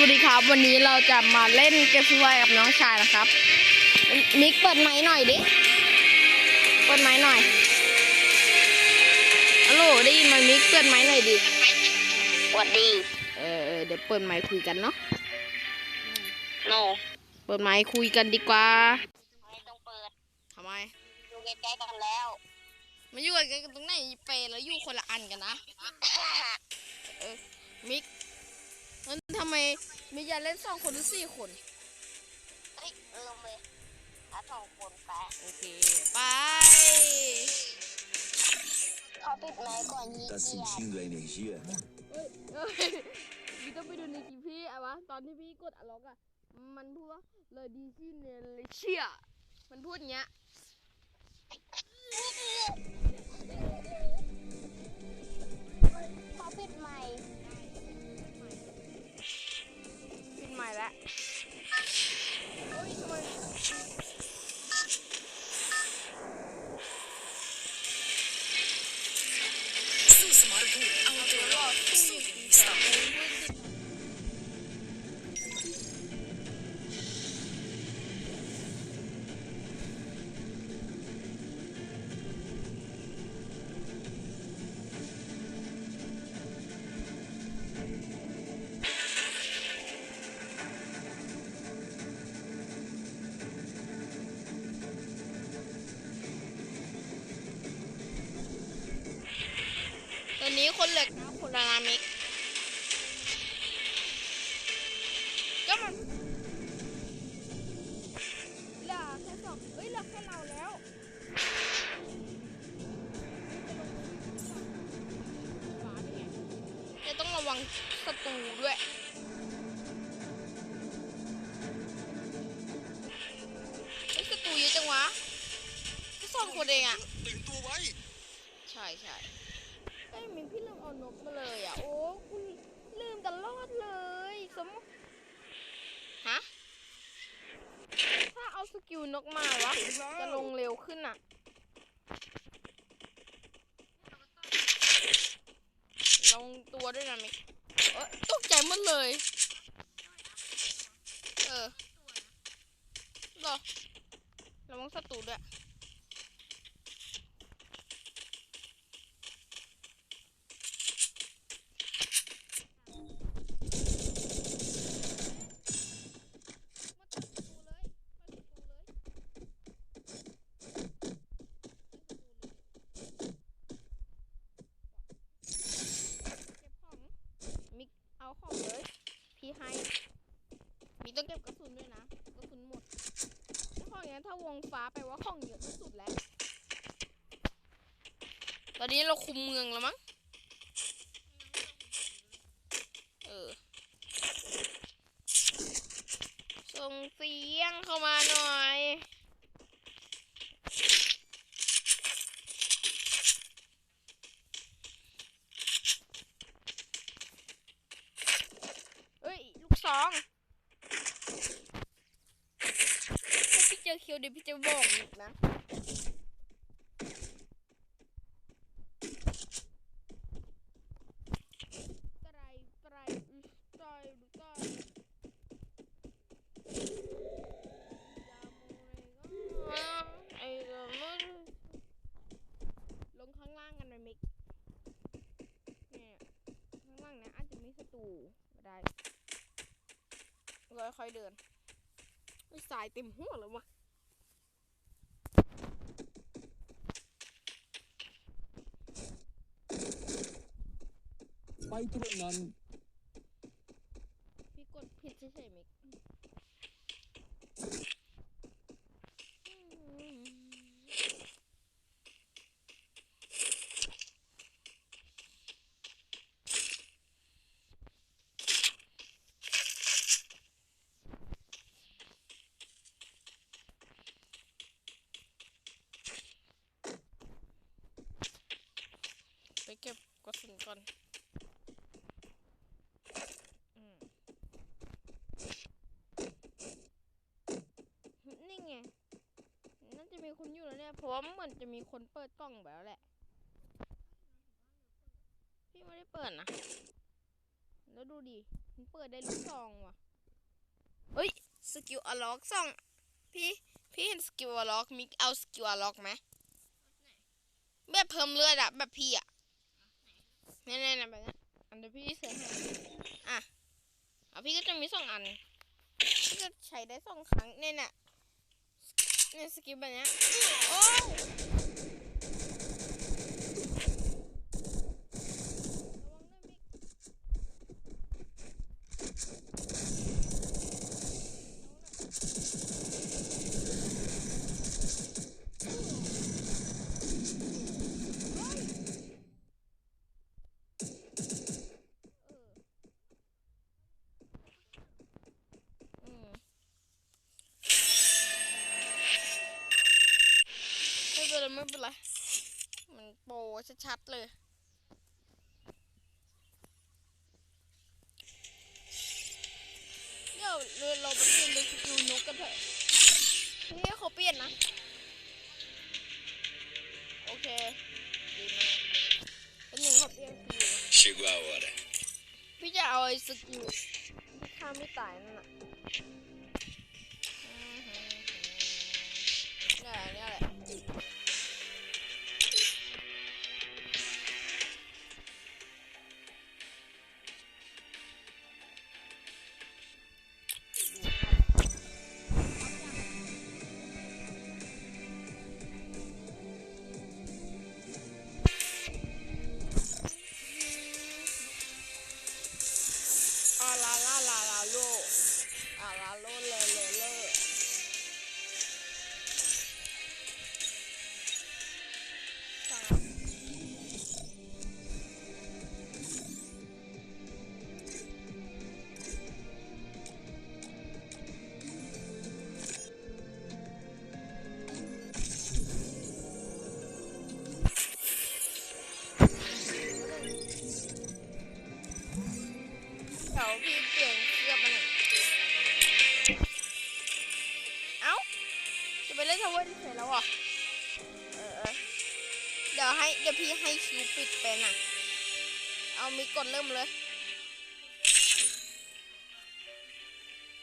วัสดีครับ วันนี้เราจะมาเล่นเกมฟรีไฟกับน้องชายนะครับ มิกเปิดไม้หน่อยดิ เปิดไม้หน่อยฮัลโหลได้ยินไหมมิกเปิดไม้หน่อยดิสวัสดี เออเออเดี๋ยวเปิดไม้คุยกันเนาะ โน เปิดไม้คุยกันดีกว่า ไม่ต้องเปิดทำไม อยู่ใกล้ๆกันแล้วมันอยู่กันตรงไหนเปรแล้วอยู่คนละอันกันนะ มิก มันทำไมมิกอยากเล่นสองคนหรือสี่คนเฮ้ยเออเลยถ้าสองคนไปโอเคไปเขาปิดไม้ก่อนยี่ Tá เกีย sentindo a energia? เอ้ยเอ้ยพี่ต้องไปดูในคลิปพี่อะวะตอนที่พี่กดอะล็อกอะมันพูดว่าเลยดีที่เนลเชียมันพูดอย่างเงี้ยเขึ้น อยู่นกมาวะจะลงเร็วขึ้นอะลงตัวด้วยนะมิกเอ้ยตกใจหมดเลย เออเหรอระวังศัตรูด้วย มาตัดประตูเลยมาตัดประตูเลยเก็บของ มิก เอาของเลย พี่ให้มิกต้องเก็บกระสุนด้วยนะ กระสุนหมดแล้วของเนี้ถ้าวงฟ้าไปว่าของเยอะที่สุดแล้ว ตอนนี้เราคุมเมืองแล้วมั้ง เออ ส่งเสียงเข้ามาหน่อย เอ้ย ลูกสองถ้าพี่เจอเคียวเดี๋ยวพี่จะบอกอีกนะ ไตรไตรอิสไตรไตร ไอ้เดมันลงข้างล่างกันไหมมิกเนี่ยข้างล่างเนี้ยอาจจะมีศัตรูก็ได้ค่ อยเดินไอ้สายเต็มหัวแล้ววะไปตรงนั้น พี่กดผิดเฉยๆมิกไปเก็บกระสุนก่อนอนี่ไง น่าจะมีคนอยู่แล้วเนี่ย เพราะว่าเหมือนจะมีคนเปิดกล่องไปแล้วแหละ พี่ไม่ได้เปิดนะ แล้วดูดิ มันเปิดได้ลูกซองว่ะ เฮ้ย สกิลอล็อกซอง พี่ พี่เห็นสกิลอล็อกมิกเอาสกิลอล็อกไหมแบบเพิ่มเลือดอะแบบพี่อะ แนี่ยเนี่ยเนี่ยแบบนี้อันเดี๋ยวพี่เสริมให้อะเอาพี่ก็จะมีสองอันพี่จะใช้ได้สองครั้งเนี่ยน่ะเนี่ยสกิปแบบเนี้ยโอ้ ไม่เป็นไร มันโปรชัดๆเลย เดี๋ยวเราเราไปเปลี่ยนเป็นสกิลนกกันเถอะพี่เขาเปลี่ยนนะ โอเค ดีมากเป็นหนึ่งเขาเปลี่ยนสกิล Chegou a hora. พี่จะเอาไอ้สกิลที่ฆ่าไม่ตายนั่นน่ะอือหือเนี่ยเนี่ยแหละ ปิดเป็นอะ เอามีกดเริ่มเลย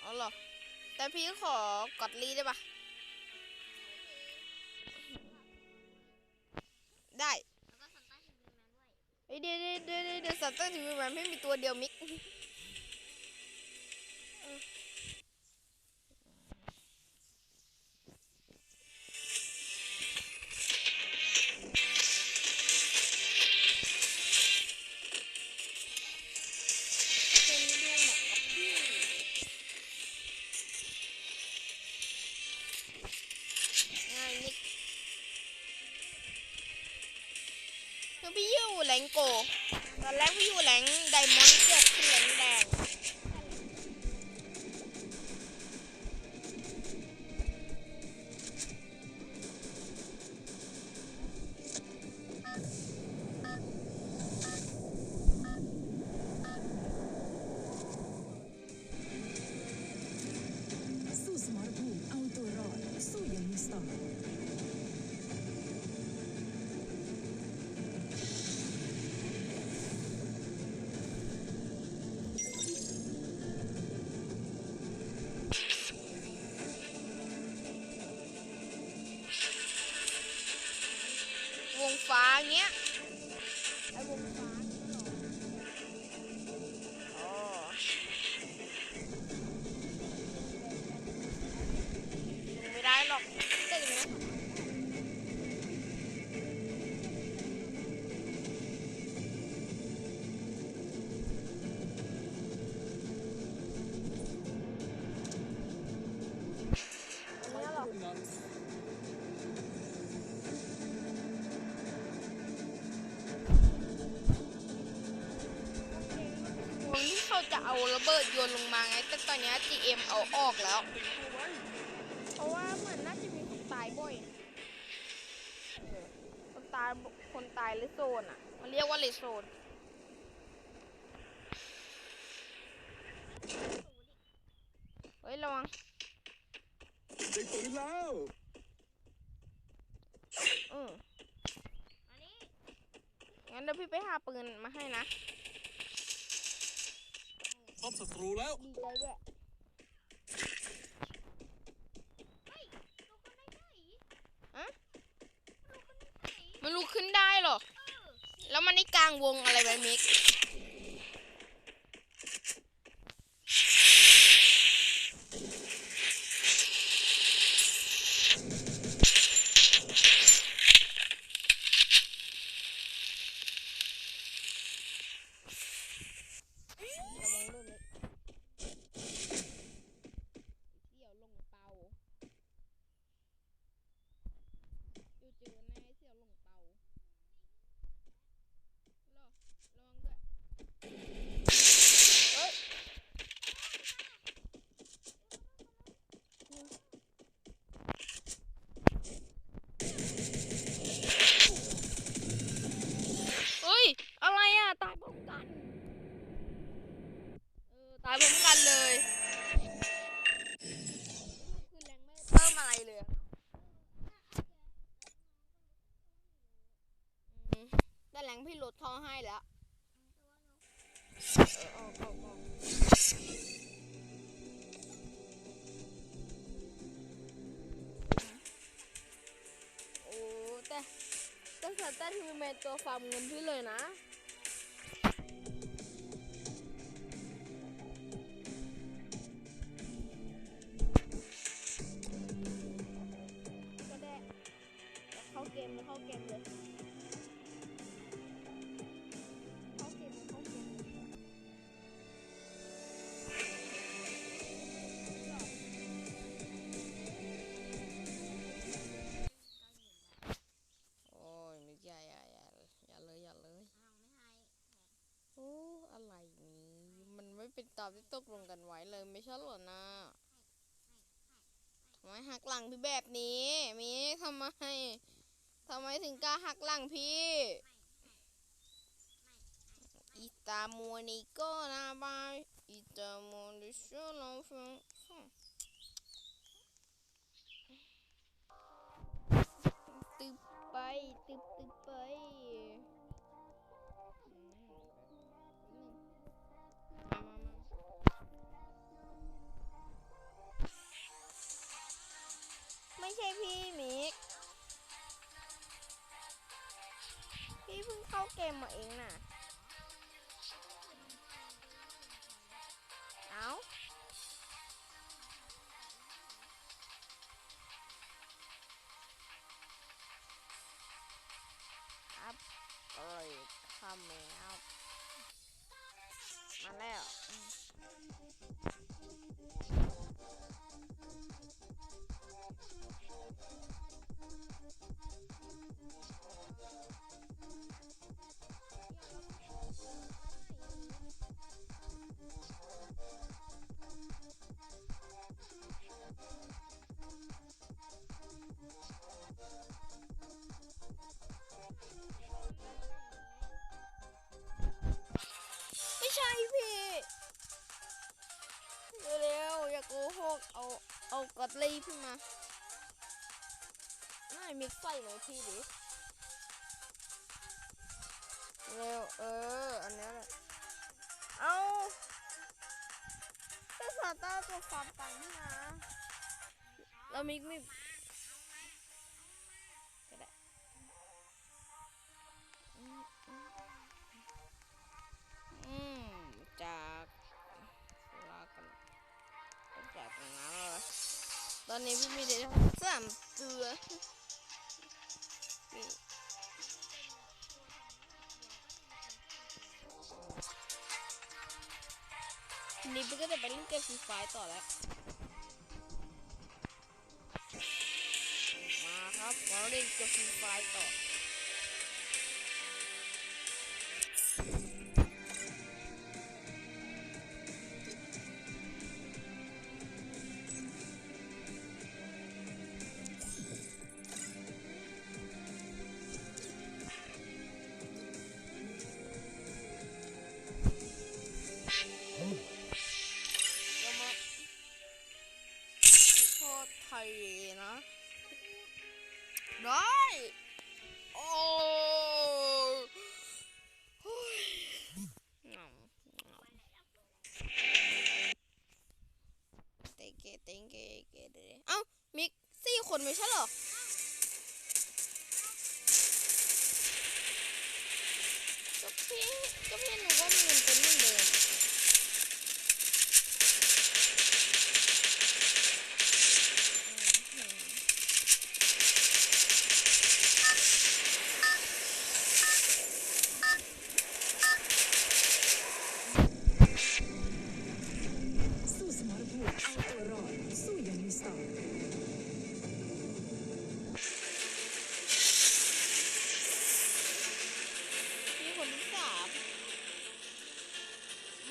เอาหรอ แต่พี่ขอกดรีได้ปะได้เดี๋ยวเดี๋ยวเดี๋ยวเดี๋ยวสัตว์ตั้งทีวีแมนไม่มีตัวเดียวมิก โก ตอนแรกพี่อยู่แรงไดมอนด์เกือบขึ้นแรง แต่ตอนเนี้ย GM เอาออกแล้ว เพราะว่าเหมือนน่าจะมีคนตายบ่อยเออคนตายคนตายเลโซนอะ มันเรียกว่าเลโซนเฮ้ยระวัง Tem por lá. อืมงั้นเดี๋ยวพี่ไปหาปืนมาให้นะบศัตรูแล้ว ดีใจด้วย มันลุกขึ้นได้หรอ แล้วมันได้กลางวงอะไรไปมิก ระวังด้วยมิกเสี่ยวลงเปาอยู่เจอแน่เสี่ยวลงเปาเหรอระวังด้วย เฮ้ย เฮ้ย อะไรอะ ตายพร้อมกัน เออ ตายพร้อมกันเลยคือแรงไม่เพิ่มอะไรเลยอะอืมแต่แรงพี่ลดเขา ให้แล้วเออออกออกออกโอ้แต่แต่สัตว์แต่ทีเมนตัวฟาร์มเงินพี่เลยนะ ไม่เป็นตามที่ตกลงกันไว้เลยไม่ใช่เหรอนะทำไมหักหลังพี่แบบนี้มีทำไมทำไมถึงกล้าหักหลังพี่อีตามัวนี่ก็นาบายอีตามัวนี่ชอบลองฟังตึบไปตึบ พี่มิก พี่เพิ่งเข้าเกมมาเองน่ะ ตเตอรี่ขึ้นมาน่ามีไฟหน่อยทีดิเร็วเออ อันนี้แหละเอาเป็นสตาร์ตัวความต่างนะเรามีมี ทีนี้พี่ก็จะไปเล่นเกมฟรีไฟต่อแล้ว มาครับ มาเล่นเกมฟรีไฟต่อ คน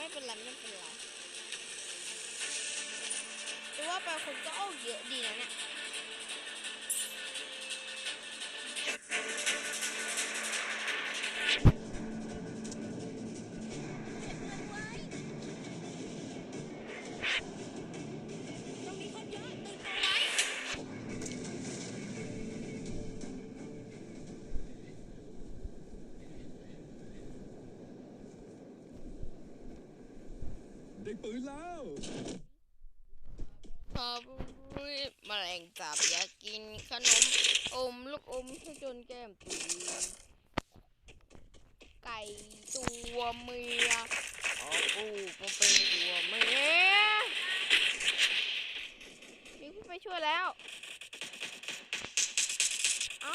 ไม่เป็นไรไม่เป็นไรแต่ว่าไปคนก็เอาเยอะดีนะเนี่ย ตัวเมียออกลูกมาเป็นตัวเมียมีพี่ไปช่วยแล้ว เอ้า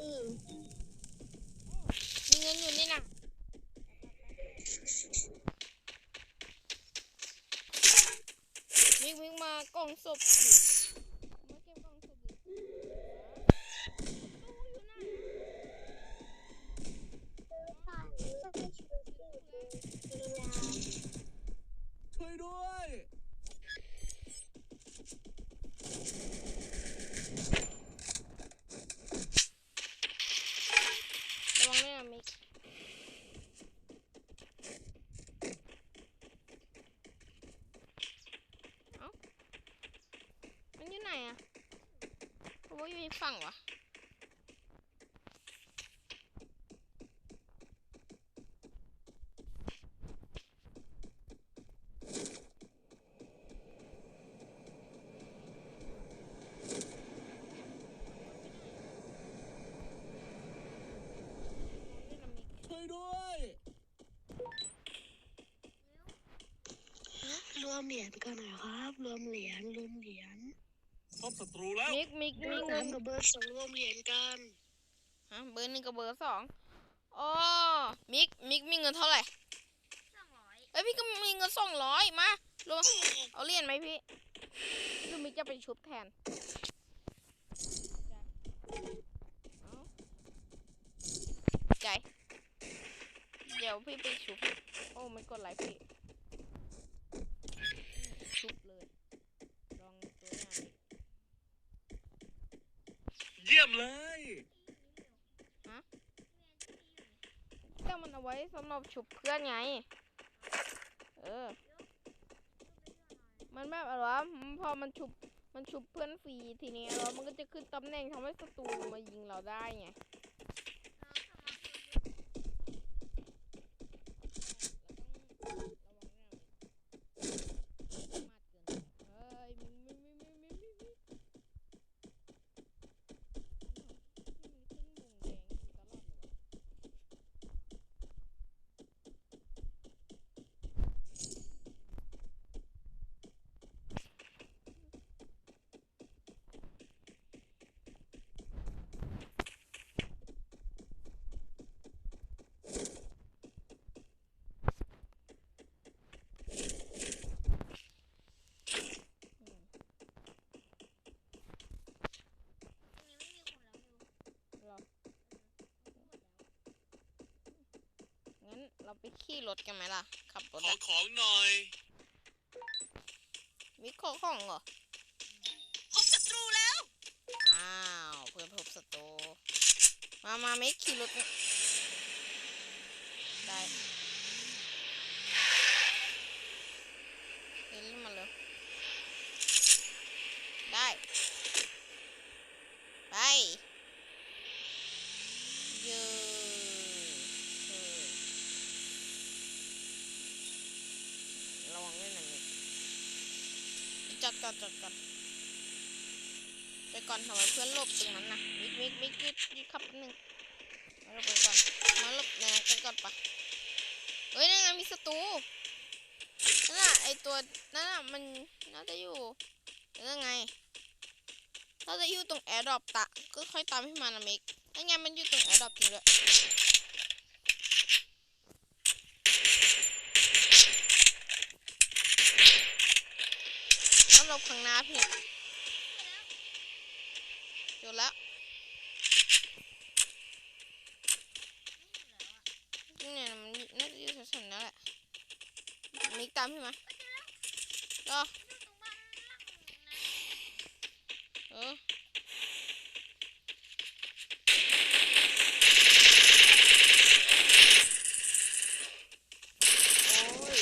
มีเงินอยู่นี่นะมิงมิงมากล่องศพดิมาเก็บกล่องศพดิตู้อยู่ไหน ช่วยด้วย ระวังด้วยนะมิกเอ้ามันอยู่ไหนอะผมว่าอยู่อีกฝั่งวะ ช่วยด้วย รวมเหรียญกันหน่อยครับ รวมเหรียญรวมเหรียญพบศัตรูแล้วมิกมิกมีเงินกับเบอร์สองรวมเหรียญกันฮะเบอร์หนึ่งกับเบอร์สองอ๋อมิกมิกมีเงินเท่าไหร่เอ้ยพี่ก็มีเงินสองร้อยมาลงเอาเหรียญไหมพี่หรือมิกจะไปชุบแทนเอาใจ เดี๋ยวพี่ไปชุบโอ้ไม่กดไลค์พี่ เยี่ยมเลยก็มันเอาไว้สำหรับฉุบเพื่อนไง เออ มันแบบอะไรวะพอมันฉุบมันฉุบเพื่อนฟรีทีนี้แล้วมันก็จะขึ้นตำแหน่งทำให้ศัตรูมายิงเราได้ไง เราไปขี่รถกันไหมล่ะ ขับรถขออะของหน่อยมีของของเหรอ พบศัตรูแล้ว อ้าว เพื่อนพบศัตรูมามาไม่ขี่รถเนี่ยได้เล่นมาเลยได้ ไป เยอะเออระวังด้วยนะมิกจอดก่อนจอดก่อนไป ก่อนทำไมเพื่อนหลบตรงนั้นนะมิกมิกมิกหยุดหยุดขับแป๊บนึงมาหลบก่อนมาหลบในนั้นกันก่อนปะเฮ้ยนั่นไงมีศัตรูนั่นน่ะไอตัวนั่นน่ะมันน่าจะอยู่นั่นไงน่าจะอยู่ตรงแอร์ดรอปตะก็ค่อยตามให้มันนะมิกนั่นไงมันอยู่ตรงแอร์ดรอปจริงด้วยต้องหลบข้างหน้าพี่ จบแล้วนี่เนี่ยมันอยู่น่าจะอยู่แถวๆนั่นแหละมิกตามพี่มาก็เออ โอ้ย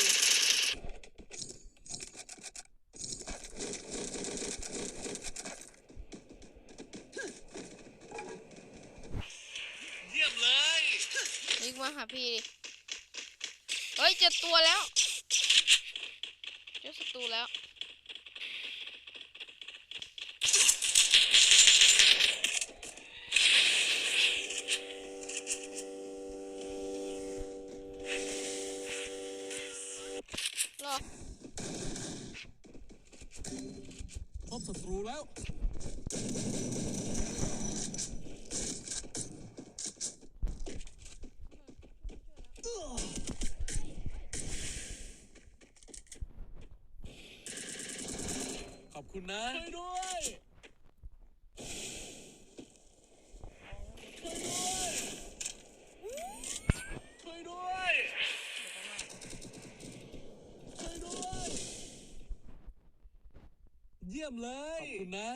เยี่ยมเลย มาหาพี่ดิเฮ้ยเจอตัวแล้ว เจอศัตรูแล้ว เลย ขอบคุณนะ